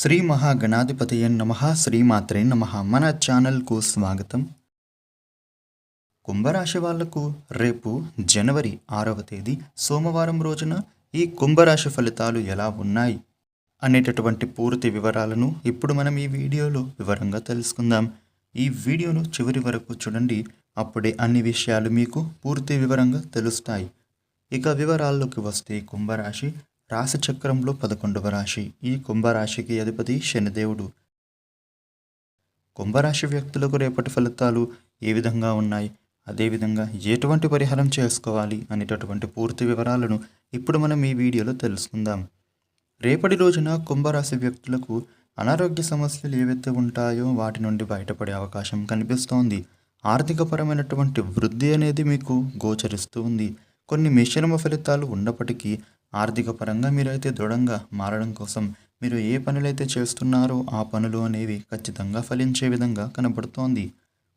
శ్రీ మహాగణాధిపతయ నమ శ్రీమాత్రే నమ. మన ఛానల్కు స్వాగతం. కుంభరాశి వాళ్ళకు రేపు జనవరి ఆరవ తేదీ సోమవారం రోజున ఈ కుంభరాశి ఫలితాలు ఎలా ఉన్నాయి అనేటటువంటి పూర్తి వివరాలను ఇప్పుడు మనం ఈ వీడియోలో వివరంగా తెలుసుకుందాం. ఈ వీడియోను చివరి వరకు చూడండి అప్పుడే అన్ని విషయాలు మీకు పూర్తి వివరంగా తెలుస్తాయి. ఇక వివరాల్లోకి వస్తే కుంభరాశి రాశిచక్రంలో పదకొండవ రాశి. ఈ కుంభరాశికి అధిపతి శనిదేవుడు. కుంభరాశి వ్యక్తులకు రేపటి ఫలితాలు ఏ విధంగా ఉన్నాయి? అదేవిధంగా ఎటువంటి పరిహారం చేసుకోవాలి? అనేటటువంటి పూర్తి వివరాలను ఇప్పుడు మనం ఈ వీడియోలో తెలుసుకుందాం. రేపటి రోజున కుంభరాశి వ్యక్తులకు అనారోగ్య సమస్యలు ఏవైతే ఉంటాయో వాటి నుండి బయటపడే అవకాశం కనిపిస్తోంది. ఆర్థికపరమైనటువంటి వృద్ధి అనేది మీకు గోచరిస్తూ ఉంది. కొన్ని మిశ్రమ ఫలితాలు ఉన్నప్పటికీ ఆర్థిక పరంగా మీరైతే దృఢంగా మారడం కోసం మీరు ఏ పనులైతే చేస్తున్నారో ఆ పనులు అనేవి ఖచ్చితంగా ఫలించే విధంగా కనబడుతోంది.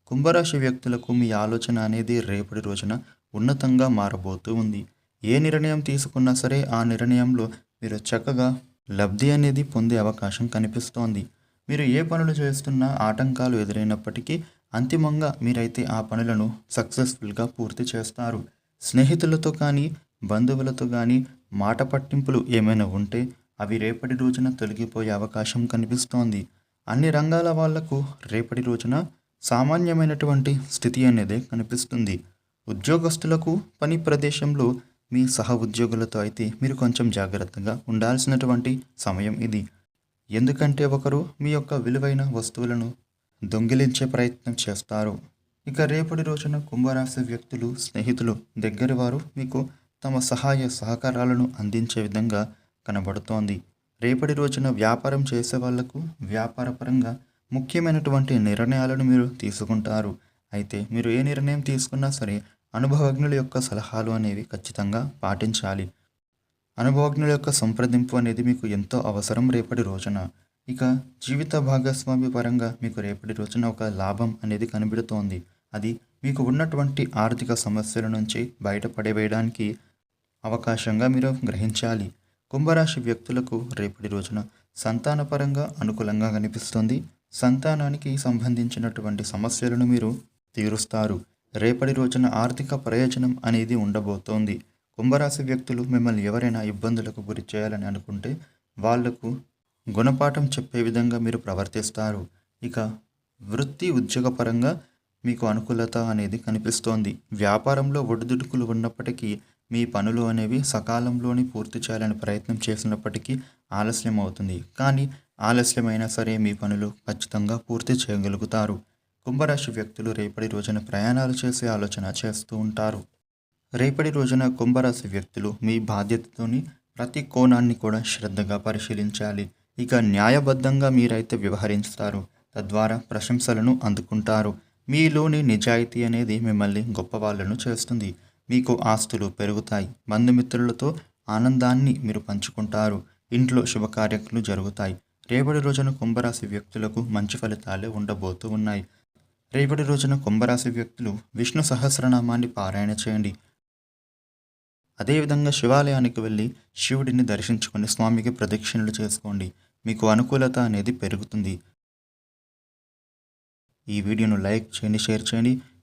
కుంభరాశి వ్యక్తులకు మీ ఆలోచన అనేది రేపటి రోజున ఉన్నతంగా మారబోతూ ఉంది. ఏ నిర్ణయం తీసుకున్నా సరే ఆ నిర్ణయంలో మీరు చక్కగా లబ్ధి అనేది పొందే అవకాశం కనిపిస్తోంది. మీరు ఏ పనులు చేస్తున్నా ఆటంకాలు ఎదురైనప్పటికీ అంతిమంగా మీరైతే ఆ పనులను సక్సెస్ఫుల్గా పూర్తి చేస్తారు. స్నేహితులతో కానీ బంధువులతో కానీ మాట పట్టింపులు ఏమైనా ఉంటే అవి రేపటి రోజున తొలగిపోయే అవకాశం కనిపిస్తోంది. అన్ని రంగాల వాళ్ళకు రేపటి రోజున సామాన్యమైనటువంటి స్థితి అనేది కనిపిస్తుంది. ఉద్యోగస్తులకు పని ప్రదేశంలో మీ సహ ఉద్యోగులతో అయితే మీరు కొంచెం జాగ్రత్తగా ఉండాల్సినటువంటి సమయం ఇది. ఎందుకంటే ఒకరు మీ యొక్క విలువైన వస్తువులను దొంగిలించే ప్రయత్నం చేస్తారు. ఇక రేపటి రోజున కుంభరాశి వ్యక్తులు స్నేహితులు దగ్గర వారు మీకు తమ సహాయ సహకారాలను అందించే విధంగా కనబడుతోంది. రేపటి రోజున వ్యాపారం చేసే వాళ్ళకు వ్యాపారపరంగా ముఖ్యమైనటువంటి నిర్ణయాలను మీరు తీసుకుంటారు. అయితే మీరు ఏ నిర్ణయం తీసుకున్నా సరే అనుభవజ్ఞుల యొక్క సలహాలు అనేవి ఖచ్చితంగా పాటించాలి. అనుభవజ్ఞుల యొక్క సంప్రదింపు అనేది మీకు ఎంతో అవసరం రేపటి రోజున. ఇక జీవిత భాగస్వామి పరంగా మీకు రేపటి రోజున ఒక లాభం అనేది కనిపెడుతోంది. అది మీకు ఉన్నటువంటి ఆర్థిక సమస్యల నుంచి బయటపడవేయడానికి అవకాశంగా మీరు గ్రహించాలి. కుంభరాశి వ్యక్తులకు రేపటి రోజున సంతానపరంగా అనుకూలంగా కనిపిస్తుంది. సంతానానికి సంబంధించినటువంటి సమస్యలను మీరు తీరుస్తారు. రేపటి రోజున ఆర్థిక ప్రయోజనం అనేది ఉండబోతోంది. కుంభరాశి వ్యక్తులు మిమ్మల్ని ఎవరైనా ఇబ్బందులకు గురి చేయాలని అనుకుంటే వాళ్ళకు గుణపాఠం చెప్పే విధంగా మీరు ప్రవర్తిస్తారు. ఇక వృత్తి ఉద్యోగపరంగా మీకు అనుకూలత అనేది కనిపిస్తోంది. వ్యాపారంలో ఒడిదుడుకులు ఉన్నప్పటికీ మీ పనులు అనేవి సకాలంలోని పూర్తి చేయాలని ప్రయత్నం చేసినప్పటికీ ఆలస్యం అవుతుంది కానీ ఆలస్యమైనా సరే మీ పనులు ఖచ్చితంగా పూర్తి చేయగలుగుతారు. కుంభరాశి వ్యక్తులు రేపటి రోజున ప్రయాణాలు చేసే ఆలోచన చేస్తూ ఉంటారు. రేపటి రోజున కుంభరాశి వ్యక్తులు మీ బాధ్యతతోని ప్రతి కోణాన్ని కూడా శ్రద్ధగా పరిశీలించాలి. ఇక న్యాయబద్ధంగా మీరైతే వ్యవహరిస్తారు. తద్వారా ప్రశంసలను అందుకుంటారు. మీలోని నిజాయితీ అనేది మిమ్మల్ని గొప్పవాళ్ళను చేస్తుంది. మీకు ఆస్తులు పెరుగుతాయి. బంధుమిత్రులతో ఆనందాన్ని మీరు పంచుకుంటారు. ఇంట్లో శుభకార్యక్రమాలు జరుగుతాయి. రేపటి రోజున కుంభరాశి వ్యక్తులకు మంచి ఫలితాలే ఉండబోతూ ఉన్నాయి. రేపటి రోజున కుంభరాశి వ్యక్తులు విష్ణు సహస్రనామాన్ని పారాయణ చేయండి. అదేవిధంగా శివాలయానికి వెళ్ళి శివుడిని దర్శించుకొని స్వామికి ప్రదక్షిణలు చేసుకోండి. మీకు అనుకూలత అనేది పెరుగుతుంది. ఈ వీడియోను లైక్ చేయండి షేర్ చేయండి.